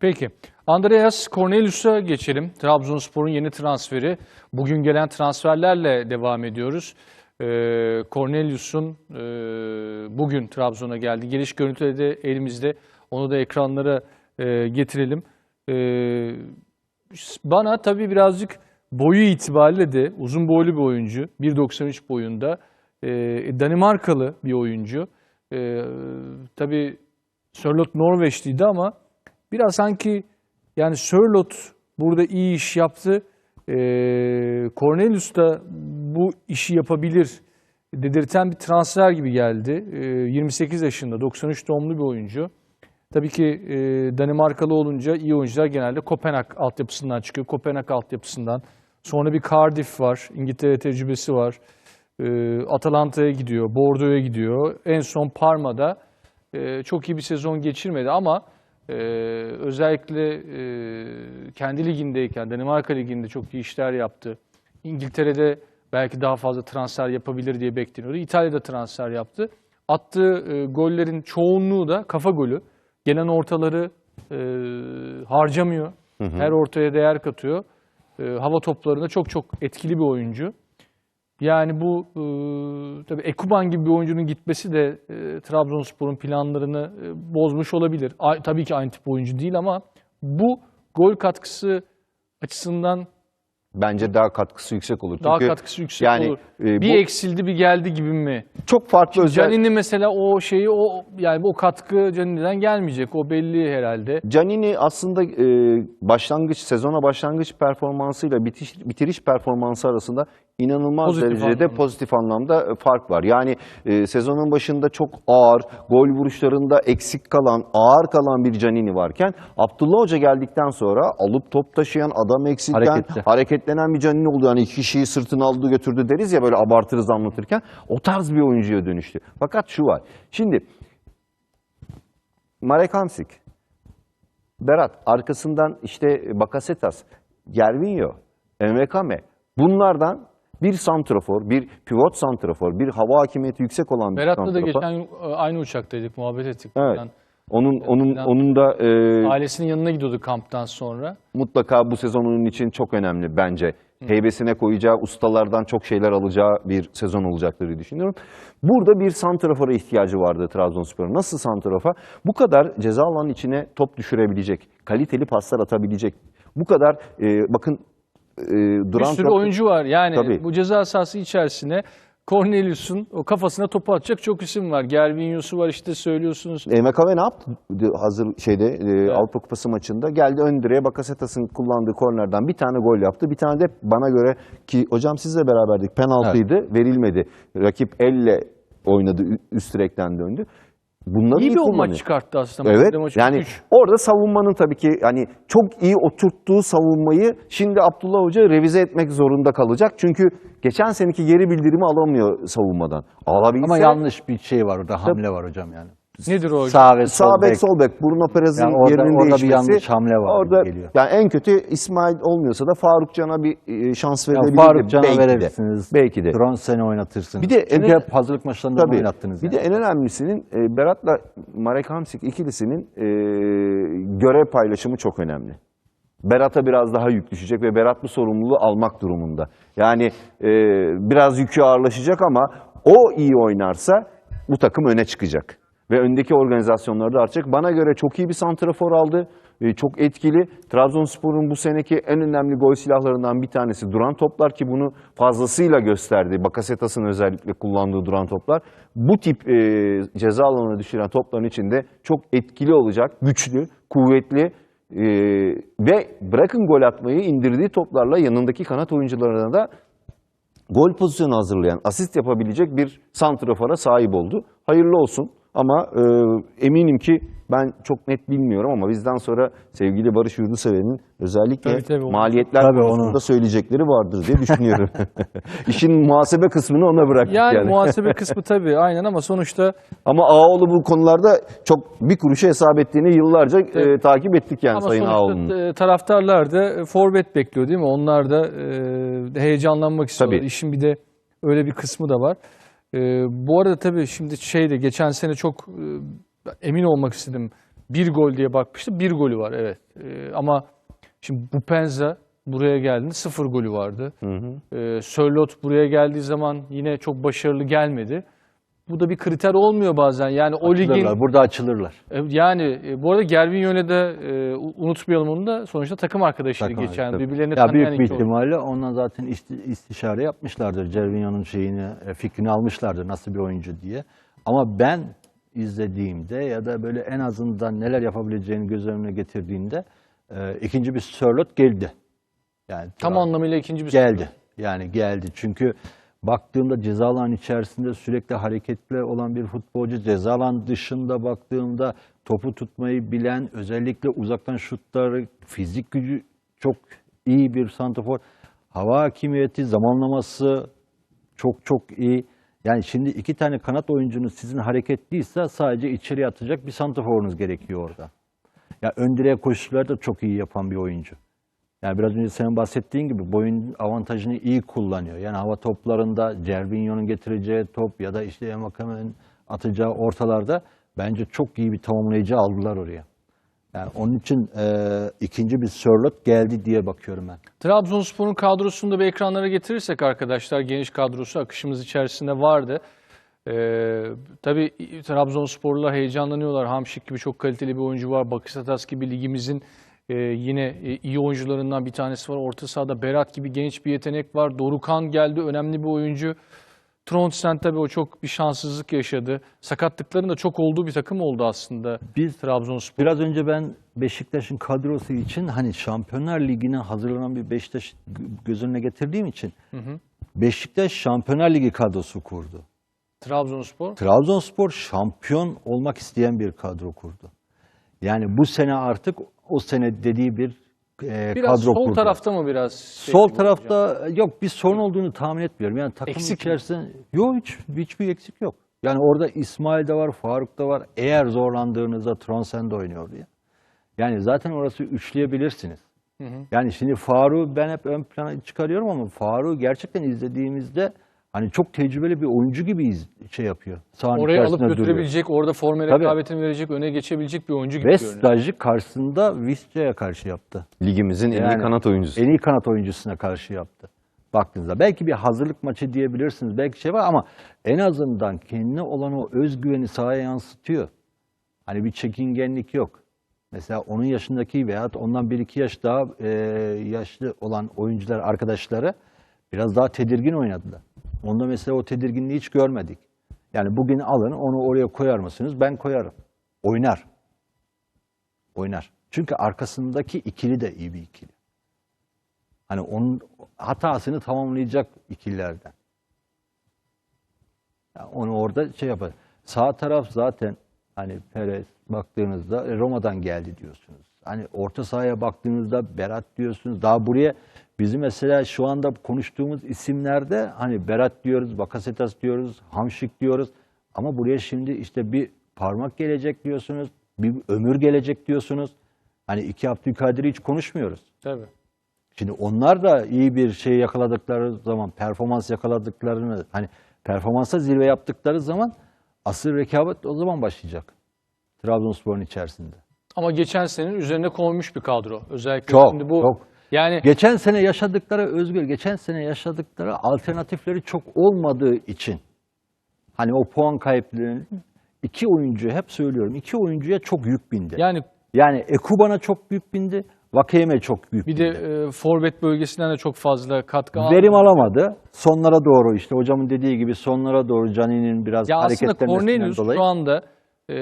Peki. Andreas Cornelius'a geçelim. Trabzonspor'un yeni transferi. Bugün gelen transferlerle devam ediyoruz. Ee, Cornelius'un e, bugün Trabzon'a geldi. Geliş görüntüleri de elimizde. Onu da ekranlara e, getirelim. Ee, bana tabii birazcık boyu itibariyle de uzun boylu bir oyuncu. 1.93 boyunda. Ee, Danimarkalı bir oyuncu. Ee, tabii Sörloth Norveçliydi ama biraz sanki yani Sörloth burada iyi iş yaptı. Ee, Cornelius da bu işi yapabilir dedirten bir transfer gibi geldi. Ee, 28 yaşında, 93 doğumlu bir oyuncu. Tabii ki e, Danimarkalı olunca iyi oyuncular genelde Kopenhag altyapısından çıkıyor. Kopenhag altyapısından. Sonra bir Cardiff var, İngiltere tecrübesi var. Ee, Atalanta'ya gidiyor, Bordeaux'a gidiyor. En son Parma'da e, çok iyi bir sezon geçirmedi ama e, özellikle e, kendi ligindeyken, Danimarka liginde çok iyi işler yaptı. İngiltere'de belki daha fazla transfer yapabilir diye bekleniyordu. İtalya'da transfer yaptı. Attığı e, gollerin çoğunluğu da kafa golü. Gelen ortaları e, harcamıyor. Her ortaya değer katıyor. E, hava toplarında çok çok etkili bir oyuncu. Yani bu e, tabii Ekuban gibi bir oyuncunun gitmesi de e, Trabzonspor'un planlarını e, bozmuş olabilir. A- tabii ki aynı tip oyuncu değil ama bu gol katkısı açısından Bence daha katkısı yüksek olur. daha Çünkü katkısı yüksek yani, olur. e, bir bu eksildi bir geldi gibi mi? çok farklı özel. Canini mesela o şeyi o yani o katkı Canini'den gelmeyecek. O belli herhalde. Canini aslında e, başlangıç sezona başlangıç performansıyla bitiş, bitiriş performansı arasında inanılmaz Pozitif derecede anlamda. pozitif anlamda e, fark var. Yani e, sezonun başında çok ağır, gol vuruşlarında eksik kalan, ağır kalan bir Canini varken Abdullah Hoca geldikten sonra alıp top taşıyan, adam eksilten, Hareketli. hareketlenen bir Canini oldu. Yani iki kişiyi sırtına aldı götürdü deriz ya böyle abartırız anlatırken. O tarz bir oyuncuya dönüştü. Fakat şu var. Şimdi Marek Hamsik, Berat arkasından işte Bakasetas, Gervinho, Emre Kame bunlardan bir santrafor, bir pivot santrafor, bir hava hakimiyeti yüksek olan bir Berat'la da santrafor. geçen gün e, aynı uçaktaydık, muhabbet ettik. Evet. Yani Onun onun Falan. onun da e, ailesinin yanına gidiyordu kamptan sonra. mutlaka bu sezon onun için çok önemli bence. Heybesine koyacağı ustalardan çok şeyler alacağı bir sezon olacaktır diye düşünüyorum. Burada bir santrafora ihtiyacı vardı Trabzonspor'un. Nasıl santrafa? Bu kadar ceza alanının içine top düşürebilecek, kaliteli paslar atabilecek. Bu kadar e, bakın e, Bir duran sürü top- oyuncu var. Yani Tabii. bu ceza sahası içerisine Cornelius'un o kafasına topu atacak çok isim var. Gervinho'su var işte söylüyorsunuz. MKV ne yaptı hazır şeyde e, Avrupa Kupası maçında? Geldi ön direğe Bakasetas'ın kullandığı kornerden bir tane gol yaptı. Bir tane de bana göre ki hocam sizle beraberdik penaltıydı verilmedi. Rakip elle oynadı üst direkten döndü. Bunları İyi bir kullanıyor. maç çıkarttı aslında. Evet maçı yani üç. orada savunmanın tabii ki hani çok iyi oturttuğu savunmayı şimdi Abdullah Hoca revize etmek zorunda kalacak. Çünkü geçen seneki geri bildirimi alamıyor savunmadan. Alabilse Ama yanlış bir şey var orada hamle var hocam yani. Nedir o hocam? Sağ ve sol Sağ bek sol bek Bruno Perez'in Yani orada- yerinin orada bir değişmesi. yanlış hamle var gibi Orada geliyor. yani en kötü İsmail olmuyorsa da Faruk Can'a bir e, şans Ya verilebilir. Faruk Can'a belki de. verirsiniz. Belki de. Bronsen'i oynatırsınız. Bir de Çünkü en- hep hazırlık maçlarında onu Tabii. oynattınız. Bir yani. de en önemlisinin e, Berat'la Marek Hamsik ikilisinin e, görev paylaşımı çok önemli. Berat'a biraz daha yük düşecek ve Berat bu sorumluluğu almak durumunda. Yani e, biraz yükü ağırlaşacak ama o iyi oynarsa bu takım öne çıkacak. Ve öndeki organizasyonlarda artacak. Bana göre çok iyi bir santrafor aldı. E, çok etkili. Trabzonspor'un bu seneki en önemli gol silahlarından bir tanesi duran toplar ki bunu fazlasıyla gösterdi. Bakasetas'ın özellikle kullandığı duran toplar. Bu tip e, ceza alanına düşüren topların içinde çok etkili olacak, güçlü, kuvvetli e, ve bırakın gol atmayı indirdiği toplarla yanındaki kanat oyuncularına da gol pozisyonu hazırlayan, asist yapabilecek bir santrafora sahip oldu. Hayırlı olsun ama e, eminim ki ben çok net bilmiyorum ama bizden sonra sevgili Barış Yurdusever'in özellikle Tabii, tabii, maliyetler Tabii, konusunda onu. söyleyecekleri vardır diye düşünüyorum. İşin muhasebe kısmını ona bıraktık Yani, yani. muhasebe kısmı tabii aynen ama sonuçta Ama Ağoğlu bu konularda çok bir kuruşa hesap ettiğini yıllarca e, takip ettik yani ama Sayın Ağoğlu'nun. sonuçta e, taraftarlar da e, forvet bekliyor değil mi? Onlar da e, heyecanlanmak istiyorlar. Tabii. İşin bir de öyle bir kısmı da var. E, bu arada tabii şimdi şeyde geçen sene çok e, emin olmak istedim. bir gol diye bakmıştı. Bir golü var evet. Ee, ama şimdi bu Penza buraya geldiğinde sıfır golü vardı. Ee, Sörloth buraya geldiği zaman yine çok başarılı gelmedi. Bu da bir kriter olmuyor bazen. Yani o ligin Burada açılırlar. e, Yani e, bu arada Gervinho'yla da e, unutmayalım onu da sonuçta takım arkadaşıydı Takım geçen. arkadaşı. Birbirlerini Ya tanıyan büyük bir iki oyuncu. ihtimalle ondan zaten isti- istişare yapmışlardır. Cervinho'nun şeyini, e, fikrini almışlardır nasıl bir oyuncu diye. Ama ben izlediğimde ya da böyle en azından neler yapabileceğini göz önüne getirdiğinde e, ikinci bir Sörloth geldi. Yani Tam anlamıyla ikinci bir geldi. Yani geldi. Çünkü baktığımda ceza alan içerisinde sürekli hareketli olan bir futbolcu, ceza alan dışında baktığımda topu tutmayı bilen, özellikle uzaktan şutları, fizik gücü çok iyi bir santrafor. Hava hakimiyeti, zamanlaması çok çok iyi. Yani şimdi iki tane kanat oyuncunuz sizin hareketliyse sadece içeriye atacak bir santraforunuz gerekiyor orada. Ya ön direğe koşuları da çok iyi yapan bir oyuncu. Yani biraz önce senin bahsettiğin gibi boyun avantajını iyi kullanıyor. Yani hava toplarında Cervinho'nun getireceği top ya da işte Emakame'nin atacağı ortalarda bence çok iyi bir tamamlayıcı aldılar oraya. Yani onun için e, ikinci bir Sörloth geldi diye bakıyorum ben. Trabzonspor'un kadrosunu da bir ekranlara getirirsek arkadaşlar geniş kadrosu akışımız içerisinde vardı. Ee, tabii Trabzonsporlular heyecanlanıyorlar. Hamşik gibi çok kaliteli bir oyuncu var. Bakasetas gibi ligimizin e, yine e, iyi oyuncularından bir tanesi var. Orta sahada Berat gibi genç bir yetenek var. Dorukan geldi önemli bir oyuncu. Trondsen tabii o çok bir şanssızlık yaşadı. Sakatlıkların da çok olduğu bir takım oldu aslında Biz Trabzonspor. Biraz önce ben Beşiktaş'ın kadrosu için hani Şampiyonlar Ligi'ne hazırlanan bir Beşiktaş göz önüne getirdiğim için Beşiktaş Şampiyonlar Ligi kadrosu kurdu. Trabzonspor. Trabzonspor şampiyon olmak isteyen bir kadro kurdu. Yani bu sene artık o sene dediği bir e, Biraz kadro sol kurdu. tarafta mı biraz? şey Sol tarafta yok bir sorun olduğunu tahmin etmiyorum. Yani takım Eksik mi? içerisinde yok hiç hiçbir eksik yok. Yani orada İsmail de var, Faruk da var. Eğer zorlandığınızda Tronsen de oynuyor diye. Yani zaten orası üçleyebilirsiniz. Yani şimdi Faruk'u ben hep ön plana çıkarıyorum ama Faruk'u gerçekten izlediğimizde hani çok tecrübeli bir oyuncu gibi iz- şey yapıyor. Sahanın Oraya alıp içerisinde duruyor. götürebilecek, orada forma rekabetini verecek, öne geçebilecek bir oyuncu gibi Ve görünüyor. stajı karşısında Visca'ya karşı yaptı. Ligimizin en iyi Yani kanat oyuncusu. En iyi kanat oyuncusuna karşı yaptı. Baktığınızda belki bir hazırlık maçı diyebilirsiniz. Belki şey var ama en azından kendine olan o özgüveni sahaya yansıtıyor. Hani bir çekingenlik yok. Mesela onun yaşındaki veya ondan bir iki yaş daha e, yaşlı olan oyuncular, arkadaşları biraz daha tedirgin oynadılar. Onda mesela o tedirginliği hiç görmedik. Yani bugün alın onu oraya koyar mısınız? Ben koyarım. Oynar. Oynar. Çünkü arkasındaki ikili de iyi bir ikili. Hani onun hatasını tamamlayacak ikililerden. Yani onu orada şey yapar. Sağ taraf zaten hani Perez baktığınızda e, Roma'dan geldi diyorsunuz. Hani orta sahaya baktığınızda Berat diyorsunuz. Daha buraya bizim mesela şu anda konuştuğumuz isimlerde hani Berat diyoruz, Bakasetas diyoruz, Hamşik diyoruz. Ama buraya şimdi işte bir parmak gelecek diyorsunuz, bir ömür gelecek diyorsunuz. Hani iki Abdülkadir'i hiç konuşmuyoruz. Tabii. Şimdi onlar da iyi bir şey yakaladıkları zaman, performans yakaladıklarını, hani performansa zirve yaptıkları zaman asıl rekabet o zaman başlayacak. Trabzonspor'un içerisinde. Ama geçen senenin üzerine konmuş bir kadro. Özellikle Çok, şimdi bu çok. Yani Geçen sene yaşadıkları Özgür, geçen sene yaşadıkları alternatifleri çok olmadığı için hani o puan kayıplarının iki oyuncu hep söylüyorum iki oyuncuya çok yük bindi. yani Yani Ekuban'a çok yük bindi, Vakeyeme çok yük bir de e, forvet bölgesinden de çok fazla katkı aldı. Verim alamadı. Sonlara doğru işte hocamın dediği gibi sonlara doğru Cani'nin biraz Ya aslında hareketlenmesinden Cornelius dolayı. şu anda e,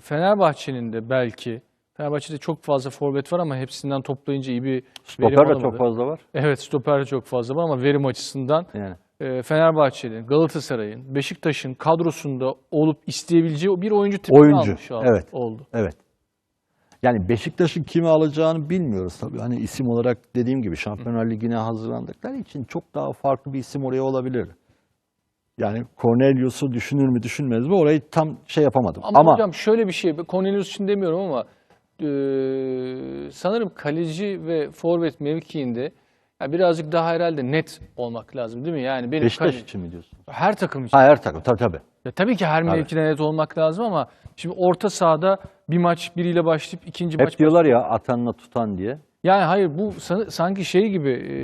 Fenerbahçe'nin de belki Fenerbahçe'de çok fazla forvet var ama hepsinden toplayınca iyi bir verim Stoper de alamadı. çok fazla var. Evet stoper de çok fazla var ama verim açısından Yani. e, Fenerbahçe'nin, Galatasaray'ın, Beşiktaş'ın kadrosunda olup isteyebileceği bir oyuncu tipi Oyuncu, almış oldu. evet. oldu. Evet. Yani Beşiktaş'ın kimi alacağını bilmiyoruz tabii. Hani isim olarak dediğim gibi Şampiyonlar Ligi'ne hazırlandıkları için çok daha farklı bir isim oraya olabilir. Yani Cornelius'u düşünür mü düşünmez mi orayı tam şey yapamadım. Ama, Ama, hocam şöyle bir şey, Cornelius için demiyorum ama sanırım kaleci ve forvet mevkiinde ya birazcık daha herhalde net olmak lazım değil mi? Yani benim Beşiktaş için mi diyorsun? her takım için. Ha, her takım tabii tabii. Ya tabii ki her mevkide net olmak lazım ama şimdi orta sahada bir maç biriyle başlayıp ikinci maç Hep diyorlar ya atanla tutan diye. Yani hayır bu sa- sanki şey gibi e,